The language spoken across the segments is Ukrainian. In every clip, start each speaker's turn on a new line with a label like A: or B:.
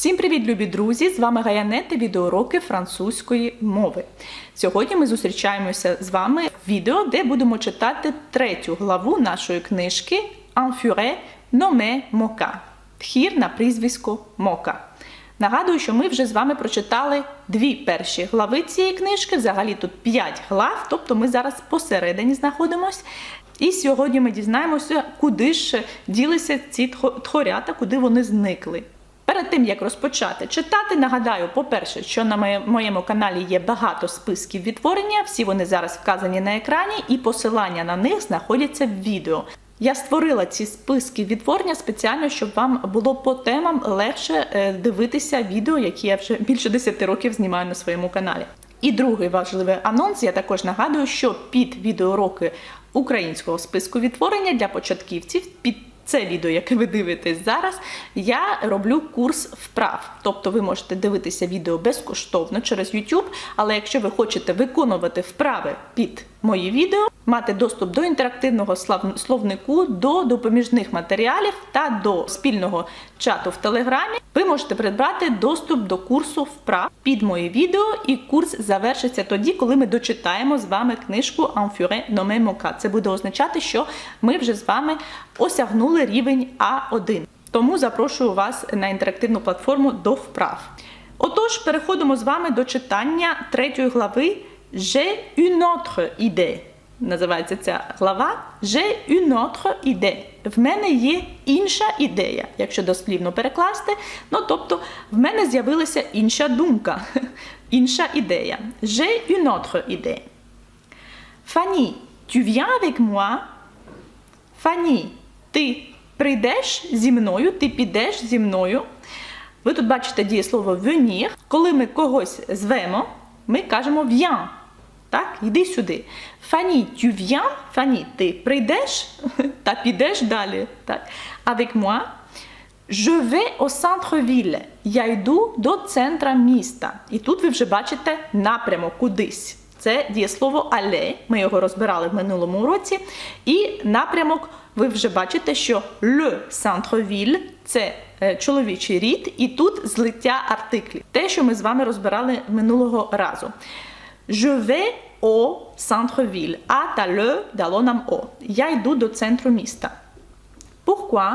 A: Всім привіт, любі друзі! З вами Гаянет та відеоуроки французької мови. Сьогодні ми зустрічаємося з вами в відео, де будемо читати третю главу нашої книжки Enfuré nommé Мока. Тхір на прізвисько Мока. Нагадую, що ми вже з вами прочитали дві перші глави цієї книжки. Взагалі тут п'ять глав, тобто ми зараз посередині знаходимось. І сьогодні ми дізнаємося, куди ж ділися ці тхорята, куди вони зникли. Перед тим як розпочати читати, нагадаю, по-перше, що на моєму каналі є багато списків відтворення, всі вони зараз вказані на екрані, і посилання на них знаходяться в відео. Я створила ці списки відтворення спеціально, щоб вам було по темам легше е, дивитися відео, які я вже більше 10 років знімаю на своєму каналі. І другий важливий анонс. Я також нагадую, що під відеоуроки українського списку відтворення для початківців під це відео, яке ви дивитесь зараз, я роблю курс вправ. Тобто ви можете дивитися відео безкоштовно через YouTube, але якщо ви хочете виконувати вправи під мої відео, мати доступ до інтерактивного словнику, до допоміжних матеріалів та до спільного чату в Телеграмі, ви можете придбати доступ до курсу вправ під моє відео, і курс завершиться тоді, коли ми дочитаємо з вами книжку Enfuré nommé Мока. Це буде означати, що ми вже з вами осягнули рівень А1. Тому запрошую вас на інтерактивну платформу до вправ. Отож, переходимо з вами до читання третьої глави J'ai une autre idée. Називається ця глава J'ai une autre idée. В мене є інша ідея, якщо дослівно перекласти. Ну, тобто, в мене з'явилася інша думка, інша ідея. J'ai une autre idée. Fanny, tu viens avec moi? Фані, ти прийдеш зі мною, ти підеш зі мною. Ви тут бачите дієслово venir. Коли ми когось звемо, ми кажемо viens. Так, йди сюди. Фані, tu? Фані, ти прийдеш та підеш далі. Так. Avec moi. Je vais au centre-ville. Я йду до центра міста. І тут ви вже бачите напрямок кудись. Це дієслово але. Ми його розбирали в минулому уроці. І напрямок ви вже бачите, що le centre-ville – це е, чоловічий рід, і тут злиття артиклів. Те, що ми з вами розбирали минулого разу. Je vais au centre-ville. А та le дало нам о. Я йду до центру міста. Pourquoi?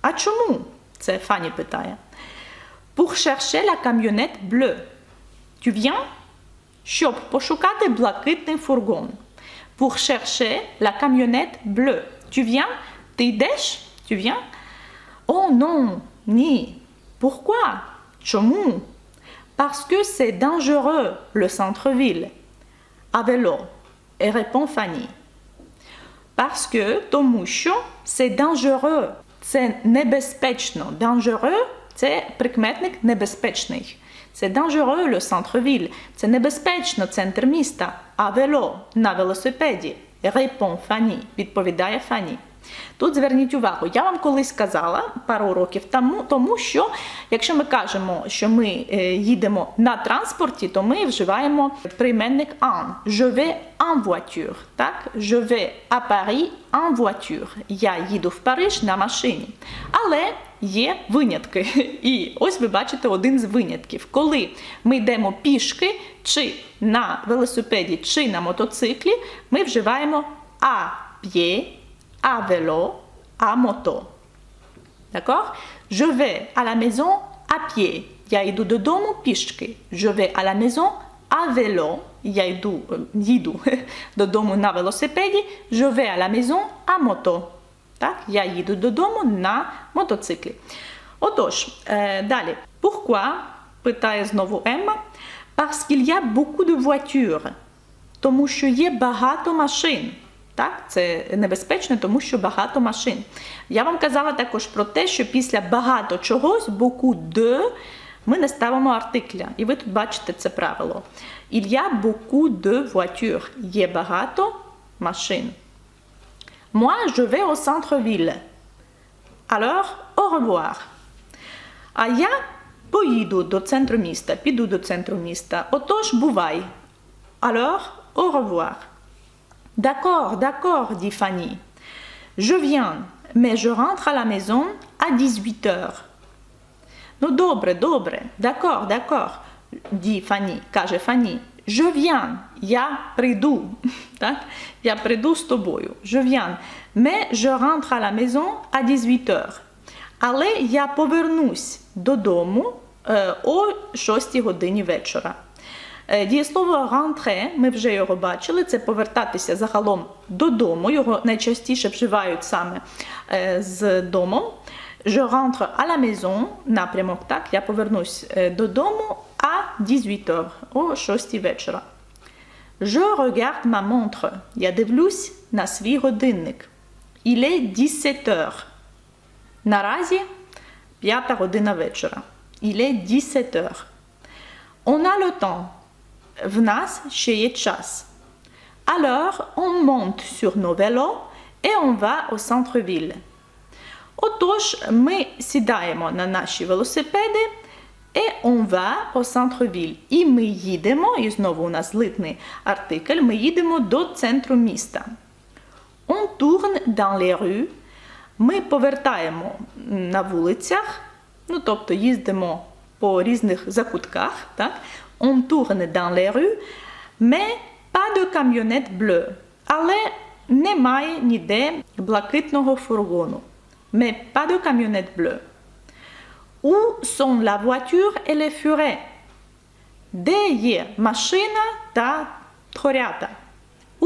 A: А чому? Це Фані питає. Pour chercher la camionnette bleue. Tu viens? Щоб пошукати блакитний фургон. Pour chercher la camionnette bleue. Tu viens? Ти йдеш? Tu viens? Oh non, ні. Pourquoi? Чому? Parce que c'est dangereux, le centre-ville. À vélo. Et répond Fanny. Parce que, що c'est dangereux. Це небезпечно. Dangereux – це прикметник небезпечний. Це dangereux, le centre-ville. Це небезпечно, центр міста. А вело на велосипеді. Répond Fanny. Відповідає Фані. Тут зверніть увагу, я вам колись казала пару років тому, тому що якщо ми кажемо, що ми е, їдемо на транспорті, то ми вживаємо прийменник en. Je vais en voiture. Так? Je vais à Paris en voiture. Я їду в Париж на машині. Але є винятки. І ось ви бачите один з винятків. Коли ми йдемо пішки, чи на велосипеді, чи на мотоциклі, ми вживаємо à pied, à vélo, à moto. D'accord Je vais à la maison à pied. Я йду додому пішки. Je vais à la maison à vélo. Я йду, е, їду додому на велосипеді. Je vais à la maison à moto. Так? Я їду додому на мотоциклі. Отож, е, далі. Pourquoi? питає знову Емма. Parce qu'il y a beaucoup de voitures. Тому що є багато машин. Так, це небезпечно, тому що багато машин. Я вам казала також про те, що після багато чогось, beaucoup de, ми не ставимо артикля. І ви тут бачите це правило. Il y a beaucoup de voitures. Є багато машин. Moi, je vais au centre-ville. Alors, au revoir. А я поїду до центру міста, піду до центру міста. Отож, бувай. Alors, au revoir. D'accord, d'accord, dit Fanny. Je viens, mais je rentre à la maison à 18 heures. Ну добре, добре. D'accord, d'accord. Ді Фані, каже Фані. Je viens, я прийду. Так? Я прийду з тобою. Je viens. Mais je rentre à la maison à 18 heures. Але я повернусь додому е, о 6 годині вечора. Е, Дієслово rentrer, ми вже його бачили, це повертатися загалом додому. Його найчастіше вживають саме е, з домом. Je rentre à la maison, напрямок так, я повернусь е, додому а 18 heures, о 6 вечора. Je regarde ma montre. Я дивлюсь на свій годинник. Il est 17 heures. Наразі п'ята година вечора. Il est 17 heures. On a le temps. В нас ще є час. Alors, on monte sur nos vélos et on va au centre-ville. Отож, ми сідаємо на наші велосипеди et on va au centre-ville. І ми їдемо, і знову у нас злитний артикль, ми їдемо до центру міста. On tourne dans les rues. Ми повертаємо на вулицях, ну тобто їздимо по різних закутках. Так? On tourne dans les rues, mais pas de camionnette bleue. Але немає ніде блакитного фургону. Mais pas de camionnette bleue. Où sont la voiture et les furets? Де є машина та тхорята?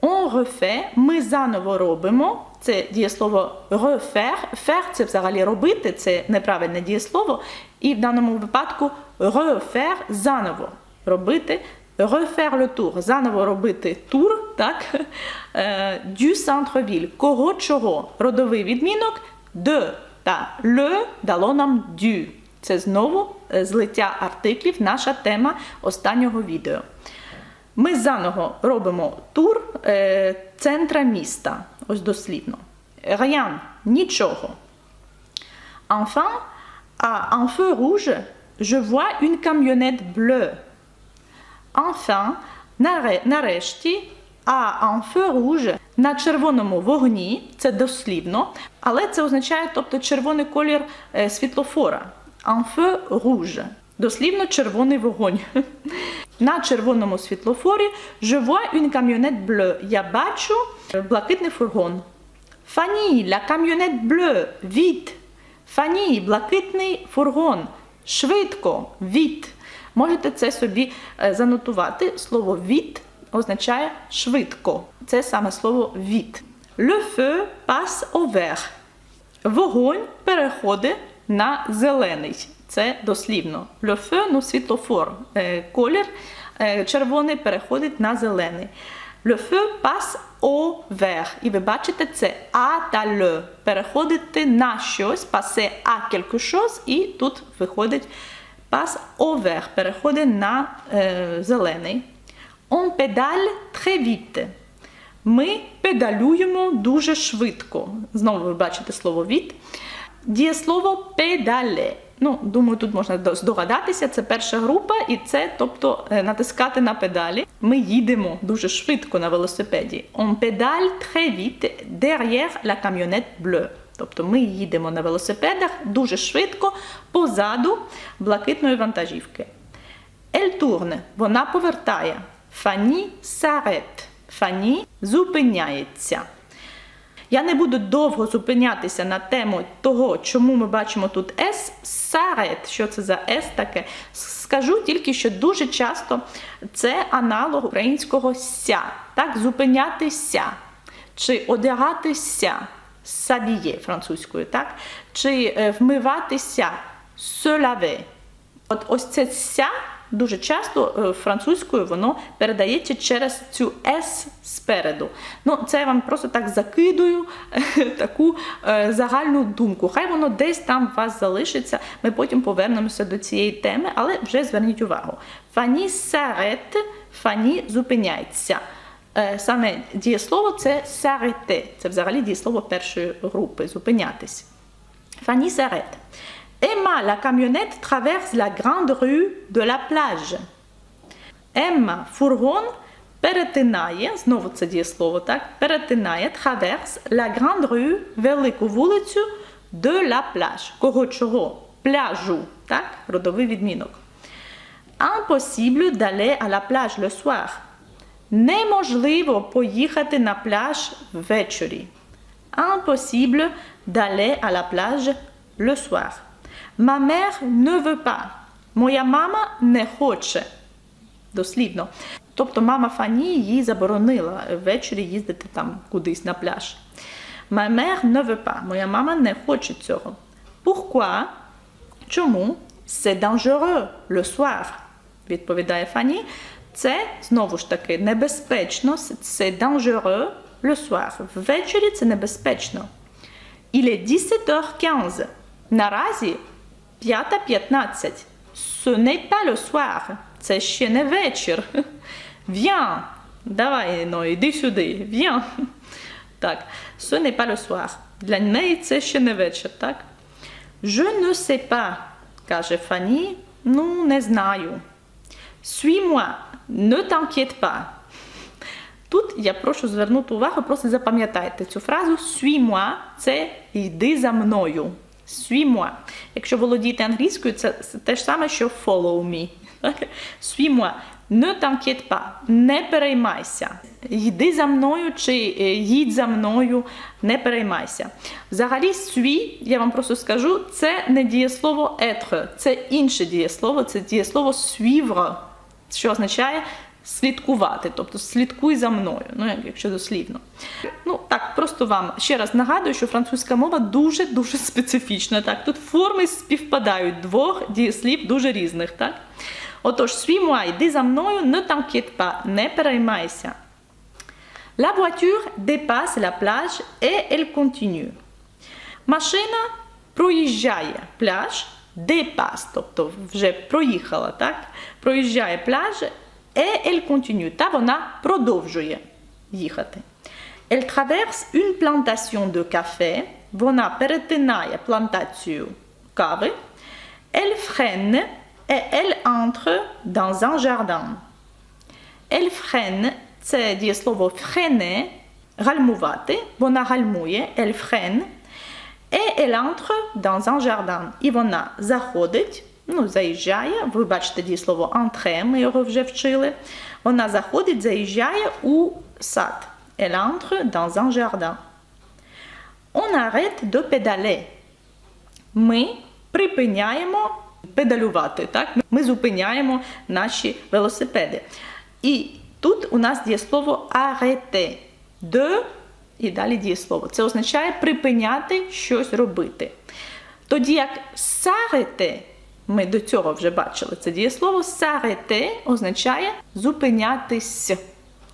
A: On refait, ми заново робимо. Це дієслово refaire. Faire – це взагалі робити, це неправильне дієслово. І в даному випадку refaire – заново робити. Refaire le tour – заново робити тур, так? Du centre-ville. Кого чого? Родовий відмінок de та le дало нам du. Це знову злиття артиклів, наша тема останнього відео. Ми заново робимо тур е, центра міста. Ось дослідно. Rien – нічого. Enfin, à un feu rouge, je vois une camionnette bleue. Enfin, наре- нарешті, à un feu rouge на червоному вогні, це дослівно, але це означає, тобто червоний колір е, світлофора. Un feu rouge. Дослівно червоний вогонь. На червоному світлофорі je vois une camionnette. Я бачу блакитний фургон. Fanny, la camionnette bleue, vite. Фані, блакитний фургон. Швидко, віт. Можете це собі е, занотувати. Слово віт означає швидко. Це саме слово віт. Le feu passe au vert. Вогонь переходить на зелений. Це дослівно. Le ну світлофор. Е, Колір е, червоний переходить на зелений. Le feu passe au. І ви бачите, це а та le. Переходити на щось, à quelque chose, і тут виходить passe au vert. Переходить на е, зелений. On pédale très vite. Ми педалюємо дуже швидко. Знову ви бачите слово від. Дієслово педале. Ну, думаю, тут можна здогадатися, це перша група, і це, тобто, е, натискати на педалі. Ми їдемо дуже швидко на велосипеді. On pédale très vite derrière la camionnette bleue. Тобто ми їдемо на велосипедах дуже швидко позаду блакитної вантажівки. Elle tourne, вона повертає. Фані s'arrête. Фані зупиняється. Я не буду довго зупинятися на тему того, чому ми бачимо тут S, s'arrête. Що це за S таке? Скажу тільки, що дуже часто це аналог українського ся. Так, зупинятися чи одягатися s'habiller французькою, так? Чи е, вмиватися se laver. От ось це ся дуже часто е, французькою воно передається через цю с спереду. Ну, це я вам просто так закидую таку е, загальну думку. Хай воно десь там у вас залишиться. Ми потім повернемося до цієї теми, але вже зверніть увагу. Фані s'arrête, фані зупиняється. Е, Саме дієслово це s'arrêter. Це взагалі дієслово першої групи зупинятись. Fanny s'arrête. Emma, la camionnette traverse la grande rue de la plage. Емма, фургон перетинає, знову це дієслово, так? Перетинає traverse la grande rue, велику вулицю de la plage. Кого чого? Пляжу, так? Родовий відмінок. Impossible d'aller à la plage le soir. Неможливо поїхати на пляж ввечері. Impossible d'aller à la plage le soir. Ma mère ne veut pas. Моя мама не хоче. Дослівно. Тобто мама Фані їй заборонила ввечері їздити там кудись на пляж. Ma mère ne veut pas. Моя мама не хоче цього. Pourquoi? Чому? C'est dangereux le soir, відповідає Фані. Це знову ж таки небезпечно. C'est dangereux le soir. Ввечері це небезпечно. Il est 17h15. Наразі 5.15. Ce n'est pas le soir. Це ще не вечір. Viens. Давай, ну, іди сюди. Viens. Так. Ce n'est pas le soir. Для неї це ще не вечір, так? Je ne sais pas, каже Фані. Ну, не знаю. Suis-moi. Ne t'inquiète pas. Тут я прошу звернути увагу, просто запам'ятайте цю фразу suis-moi – це йди за мною. Suis-moi. Якщо володіти англійською, це те ж саме, що follow me. Suis-moi. Ne t'inquiète pas. Не переймайся. Йди за мною чи е, їдь за мною, не переймайся. Взагалі, suis, я вам просто скажу, це не дієслово être, це інше дієслово, це дієслово suivre, що означає слідкувати, тобто слідкуй за мною, ну якщо дослівно. Ну так, просто вам ще раз нагадую, що французька мова дуже дуже специфічна. Так, тут форми співпадають двох дієслів дуже різних. Так, отож, suis-moi, йди за мною, ne t'inquiète pas, не переймайся. La voiture dépasse la plage et elle continue. Машина проїжджає пляж, dépasse, тобто вже проїхала, так? Проїжджає пляж, et elle continue, та вона продовжує їхати. Elle traverse une plantation de café, вона перетинає плантацію кави. Elle freine et elle entre dans un jardin. Elle freine – це дієслово freiner, гальмувати. Вона гальмує, elle freine. Et elle entre dans un jardin. І вона заходить, ну, заїжджає. Ви бачите дієслово entrer, ми його вже вчили. Вона заходить, заїжджає у сад. Elle entre dans un jardin. On arrête de pédaler. Ми припиняємо педалювати. Так? Ми зупиняємо наші велосипеди. І тут у нас дієслово arrêter. De і далі дієслово. Це означає припиняти щось робити. Тоді як s'arrêter, ми до цього вже бачили це дієслово, s'arrêter означає зупинятись.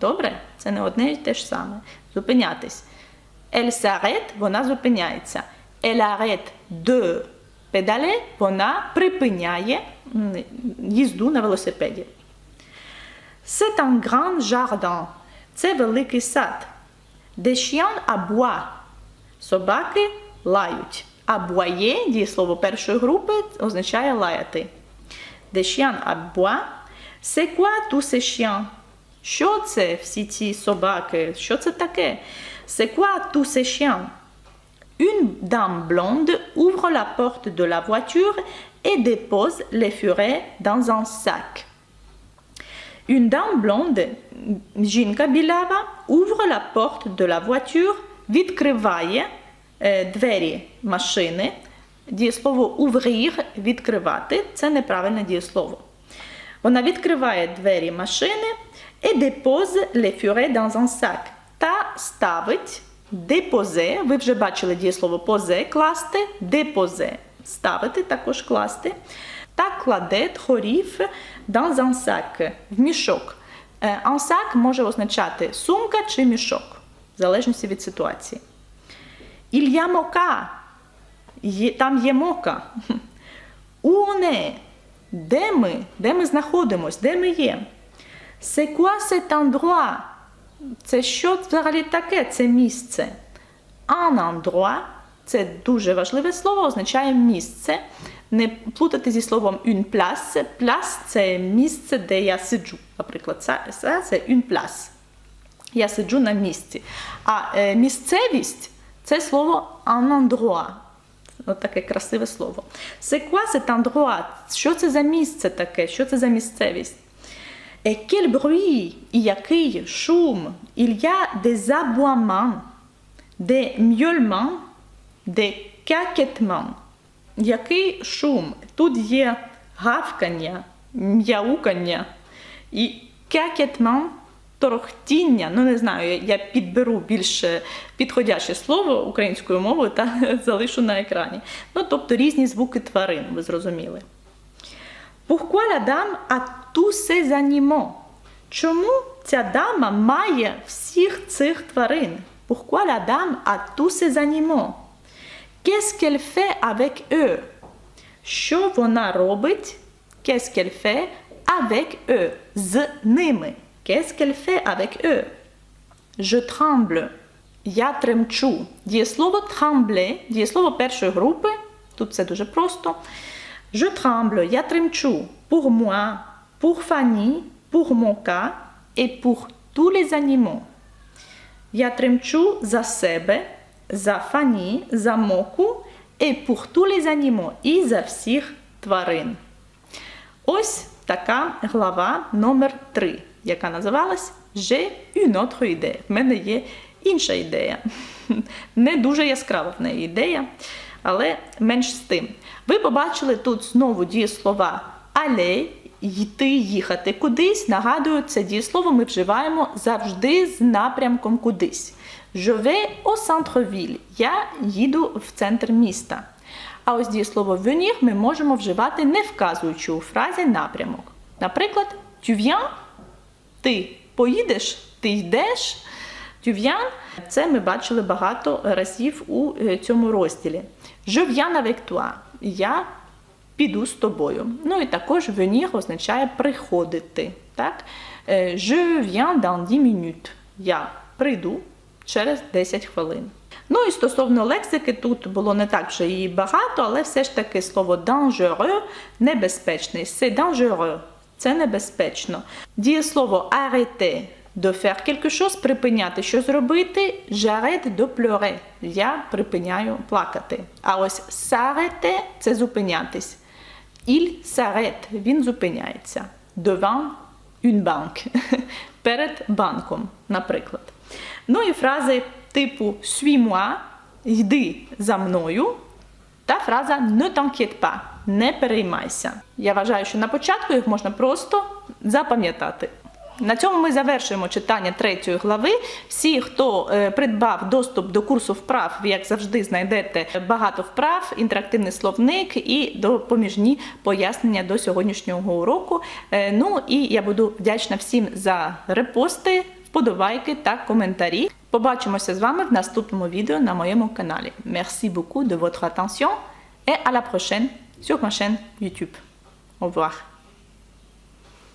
A: Добре? Це не одне і те ж саме. Зупинятись. Elle s'arrête, вона зупиняється. Elle arrête de pédaler, вона припиняє їзду на велосипеді. C'est un grand jardin. Це великий сад. Des chiens aboient. Собаки лають. Aboyer, дієслово першої групи, означає лаяти. Des chiens aboient. C'est quoi tous ces chiens? Що це всі ці собаки? Що це таке? C'est quoi tous ces chiens? Une dame blonde ouvre la porte de la voiture et dépose les furets dans un sac. Une dame blonde, жінка білява, ouvre la porte de la voiture, відкриває е, двері машини. Дієслово ouvrir – відкривати це неправильне дієслово. Вона відкриває двері машини et dépose les furets dans un sac. Та ставить депозе. Ви вже бачили дієслово позе класти, депозе ставити, також класти. Та кладе тхорів dans un sac, в мішок. Е, Un sac може означати сумка чи мішок, в залежності від ситуації. Moka. Є, там є мока. Est? Де ми? Де ми знаходимось? Де ми є? Cet endroit? Це що взагалі таке? Це місце. Endroit – це дуже важливе слово, означає місце. Не плутати зі словом une place. Place – це місце, де я сиджу. Наприклад, це une place. Я сиджу на місці. А е, місцевість це слово endroit. От таке красиве слово. Quoi cet? Що це за місце таке? Що це за місцевість? Quel bruit? І який шум? Y a des aboiements, des miaulements, des. Який шум? Тут є гавкання, м'яукання і кякетман торохтіння. Ну не знаю, я- підберу більш підходяще слово українською мовою та залишу на екрані. Ну, тобто різні звуки тварин, ви зрозуміли. Pourquoi la dame a tous ces animaux? Чому ця дама має всіх цих тварин? Pourquoi la dame a tous ces animaux? Qu'est-ce qu'elle fait avec eux? Що вона робить? Qu'est-ce qu'elle fait avec eux? З ними. Qu'est-ce qu'elle fait avec eux? Je tremble. Я тремчу. Дієслово trembler, дієслово першої групи. Тут це дуже просто. Je tremble, я тремчу. Pour moi, pour Fanny, pour mon et pour tous les animaux. Я тремчу за себе, за Фані, за Моку et pour tous les animaux і за всіх тварин. Ось така глава номер 3, яка називалась J'ai une autre idée. В мене є інша ідея. Не дуже яскрава в неї ідея, але менш з тим. Ви побачили тут знову дієслова aller, йти, їхати кудись. Нагадую, це дієслово ми вживаємо завжди з напрямком кудись. Je vais au centre-ville. Я їду в центр міста. А ось дієслово venir ми можемо вживати не вказуючи у фразі напрямок. Наприклад, tu viens, ти поїдеш, ти йдеш. Viens – це ми бачили багато разів у е, цьому розділі. Je viens. Я піду з тобою. Ну і також venir означає приходити. Так? Е, Je viens dans 10 minutes. Я прийду через 10 хвилин. Ну і стосовно лексики, тут було не так вже її багато, але все ж таки слово dangereux небезпечний. C'est dangereux. Це небезпечно. Дієслово arrêter de faire quelque chose, припиняти щось зробити. J'arrête de pleurer. Я припиняю плакати. А ось s'arrêter – це зупинятись. Il s'arrête, він зупиняється. Devant une banque. Перед банком, наприклад. Ну і фрази типу suis-moi, йди за мною. Та фраза ne t'inquiète pas, не переймайся. Я вважаю, що на початку їх можна просто запам'ятати. На цьому ми завершуємо читання третьої глави. Всі, хто е, придбав доступ до курсу вправ, як завжди, знайдете багато вправ, інтерактивний словник і допоміжні пояснення до сьогоднішнього уроку. Е, ну і я буду вдячна всім за репости, вподобайки та коментарі. Побачимося з вами в наступному відео на моєму каналі. Merci beaucoup de votre attention et à la prochaine sur ma chaîne YouTube. Au revoir.